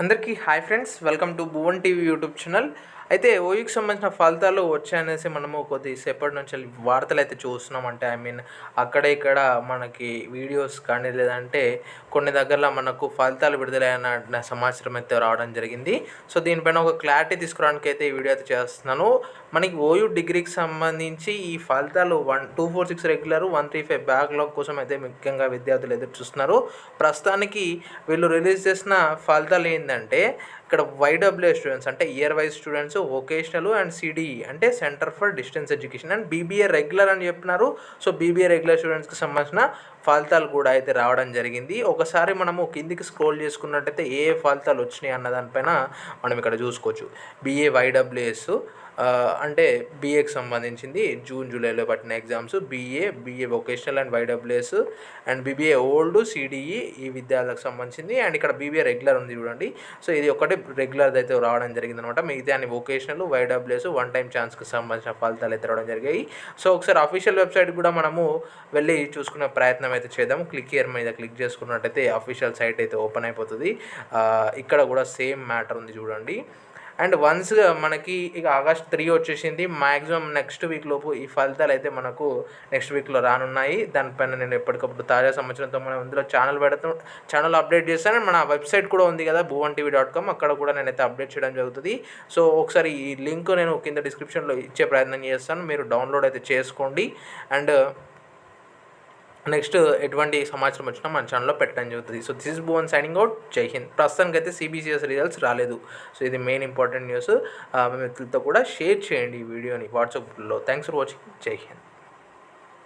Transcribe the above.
అందరికీ hi friends welcome to Bhuvan TV YouTube channel. అయితే ఓయూకి సంబంధించిన ఫలితాలు వచ్చాయనేసి మనము కొద్దిసేపటి నుంచి వార్తలు అయితే చూస్తున్నాం. అంటే ఐ మీన్ అక్కడ ఇక్కడ మనకి వీడియోస్ కానీ లేదంటే కొన్ని దగ్గరలో మనకు ఫలితాలు విడుదలైన సమాచారం అయితే రావడం జరిగింది. సో దీనిపైన ఒక క్లారిటీ తీసుకురావడానికి అయితే ఈ వీడియో అయితే చేస్తున్నాను. మనకి ఓయూ డిగ్రీకి సంబంధించి ఈ ఫలితాలు one two four six regular one three five backlog కోసం అయితే ముఖ్యంగా విద్యార్థులు ఎదురు చూస్తున్నారు. ప్రస్తుతానికి వీళ్ళు రిలీజ్ చేసిన ఫలితాలు ఏంటంటే ఇక్కడ వైడబ్ల్యూ స్టూడెంట్స్ అంటే year wise students vocational and CDE అంటే centre for distance education and BBA regular అని చెప్పినారు. సో బీబీఏ రెగ్యులర్ స్టూడెంట్స్కి సంబంధించిన ఫలితాలు కూడా అయితే రావడం జరిగింది. ఒకసారి మనము కిందికి స్క్రోల్ చేసుకున్నట్టయితే ఏ ఏ ఫలితాలు వచ్చినాయి అన్న దానిపైన మనం ఇక్కడ చూసుకోవచ్చు. బీఏ వైడబ్ల్యూఎస్ అంటే బీఏకి సంబంధించింది జూన్ జూలైలో పట్టిన exams BA BA vocational and YWS and BBA old CDE ఈ విద్యార్థులకు సంబంధించింది. అండ్ ఇక్కడ బీబీఏ రెగ్యులర్ ఉంది చూడండి. సో ఇది ఒకటి రెగ్యులర్ అయితే రావడం జరిగింది అనమాట మిగతా అన్ని వొకేషనల్ వైడబ్ల్యూఎస్ వన్ టైం ఛాన్స్కి సంబంధించిన ఫలితాలు అయితే రావడం జరిగాయి. సో ఒకసారి అఫీషియల్ వెబ్సైట్ కూడా మనము వెళ్ళి చూసుకునే ప్రయత్నం అయితే చేద్దాం క్లిక్ ఇయర్ మీద క్లిక్ చేసుకున్నట్టయితే అఫీషియల్ సైట్ అయితే ఓపెన్ అయిపోతుంది. ఇక్కడ కూడా సేమ్ మ్యాటర్ ఉంది చూడండి. అండ్ వన్స్ మనకి ఇక ఆగస్ట్ త్రీ వచ్చేసింది. మ్యాక్సిమం నెక్స్ట్ వీక్ లోపు ఈ ఫలితాలు అయితే మనకు నెక్స్ట్ వీక్లో రానున్నాయి. దానిపైన నేను ఎప్పటికప్పుడు తాజా సంవత్సరంతో మనం ఇందులో ఛానల్ పెడతాం. ఛానల్ అప్డేట్ చేస్తాను. మన వెబ్సైట్ కూడా ఉంది కదా భువన్ టీవీ డాట్ కామ్ అక్కడ కూడా నేనైతే అప్డేట్ చేయడం జరుగుతుంది. సో ఒకసారి ఈ లింక్ నేను కింద డిస్క్రిప్షన్లో ఇచ్చే ప్రయత్నం చేస్తాను. మీరు డౌన్లోడ్ అయితే చేసుకోండి. అండ్ నెక్స్ట్ ఎటువంటి సమాచారం వచ్చినా మన ఛానల్లో పెట్టడం జరుగుతుంది. So this is Bhuvan signing out జై హింద్ ప్రస్తుతానికి అయితే సిబిసిఎస్ రిజల్ట్స్ రాలేదు. సో ఇది మెయిన్ ఇంపార్టెంట్ న్యూస్ మీ మిత్రులతో కూడా షేర్ చేయండి ఈ వీడియోని వాట్సాప్లో థ్యాంక్స్ ఫర్ వాచింగ్ జై హింద్